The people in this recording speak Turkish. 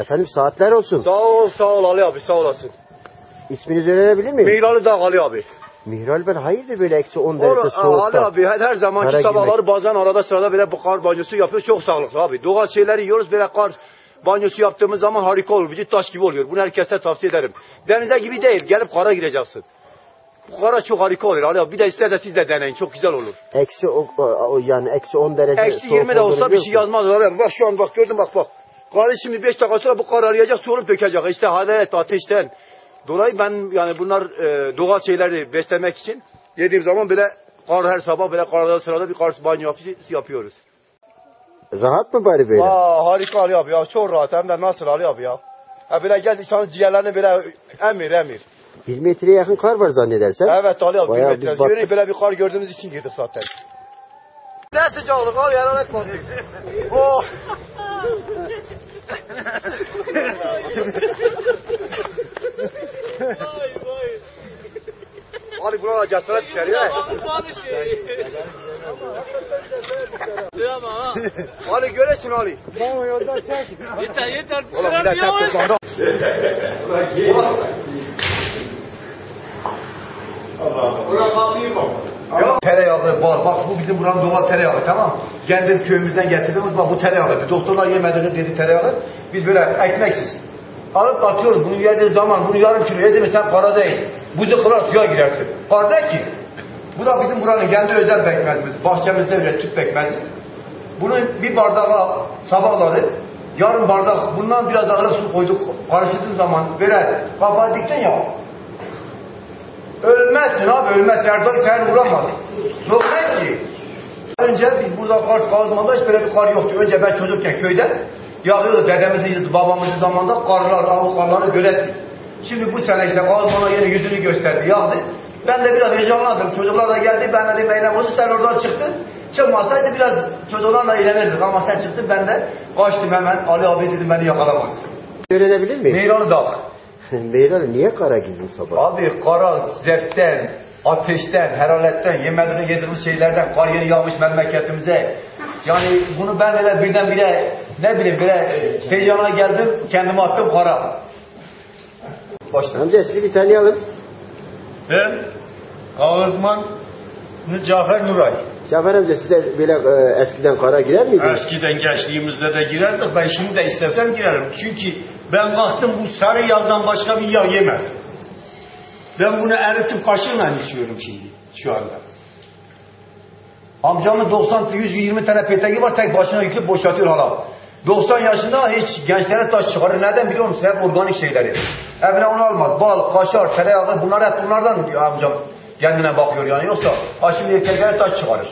Efendim saatler olsun. Sağ ol sağ ol Ali abi sağ olasın. İsminizi öğrenebilir miyim? Mihralı Dağ Ali abi. Mihral ben hayırdır böyle eksi 10 Onu, derece Ali soğukta. abi her, her zamanki Kara sabahları girmek. bazen arada sırada böyle kar banyosu yapıyor çok sağlıklı abi. Doğal şeyleri yiyoruz böyle kar banyosu yaptığımız zaman harika olur. Vücut taş gibi oluyor. Bunu herkese tavsiye ederim. Denize gibi değil gelip kara gireceksin. Bu kara çok harika olur Ali abi. Bir de ister de siz de deneyin çok güzel olur. Eksi o, yani eksi 10 derece Eksi soğuk 20 de olsa bir şey yazmaz Ali abi. Bak şu an bak gördün bak bak. Karı şimdi 5 dakika sonra bu kar arayacak soğurup dökecek. İşte hararet ateşten. Dolayı ben yani bunlar e, doğal şeyleri beslemek için yediğim zaman böyle kar her sabah böyle karada sırada bir kar banyo yapıyoruz. Rahat mı bari böyle? Aa harika Ali abi ya çok rahat hem de nasıl Ali abi ya. Ha böyle gel insanın ciğerlerini böyle emir emir. Bir metreye yakın kar var zannedersem. Evet Ali abi bir Bayağı metre. biz baktık. Yürü böyle bir kar gördüğümüz için girdik zaten. Ne sıcaklık al yaran etmedik. Oh. Ali buna cesaret düşer ya. Ali göresin Ali. Yeter yeter. Oğlum bir dakika kurbandı. Ya tereyağı var. Bak bu bizim buranın doğal tereyağı tamam. Kendim köyümüzden getirdiğimiz bak bu tereyağı. Doktorlar yemediğini dedi tereyağı. Biz böyle ekmeksiz. Alıp atıyoruz. Bunu yediğin zaman bunu yarım kilo yedin sen para değil. Buzu kırar suya girersin. Para değil ki. Bu da bizim buranın kendi özel pekmezimiz. Bahçemizde öyle tüp pekmezi. Bunu bir bardağa sabahları yarım bardak bundan biraz daha su koyduk. Karıştırdığın zaman böyle kapağı diktin ya. Ölmezsin abi ölmez. Serdar sen vuramaz. Sokmaz ki. Önce biz burada kar kazmada hiç böyle bir kar yoktu. Önce ben çocukken köyde yağıyordu dedemizin babamızın zamanında karlar, avuklarları göresin. Şimdi bu sene işte kazmana yeni yüzünü gösterdi, yağdı. Ben de biraz heyecanlandım. Çocuklar da geldi. Ben dedim eylem olsun sen oradan çıktın. Çıkmasaydı biraz çocuklarla eğlenirdik ama sen çıktın ben de kaçtım hemen. Ali abi dedim beni yakalamaz. Öğrenebilir miyim? Neyranı dağ. Mihral niye kara girdin sabah? Abi kara zevkten, ateşten, heraletten, yemediğini yediğimiz şeylerden, kar yeni yağmış memleketimize. Yani bunu ben öyle birdenbire ne bileyim böyle e, heyecana geldim, kendimi attım kara. Başla. Amca sizi bir tanıyalım. Ben Kağızman Cafer Nuray. Cafer amca siz de böyle e, eskiden kara girer miydiniz? Eskiden gençliğimizde de girerdik. Ben şimdi de istesem girerim. Çünkü ben kalktım bu sarı yağdan başka bir yağ yemedim. Ben bunu eritip kaşığıyla içiyorum şimdi şu anda. Amcamın 90 120 tane peteği var tek başına yüklü boşaltıyor hala. 90 yaşında hiç gençlere taş çıkarır. Neden biliyor musun? Hep organik şeyleri. Evine onu almaz. Bal, kaşar, tereyağı bunlar hep bunlardan diyor amcam. Kendine bakıyor yani. Yoksa ha şimdi erkeklere taş çıkarır.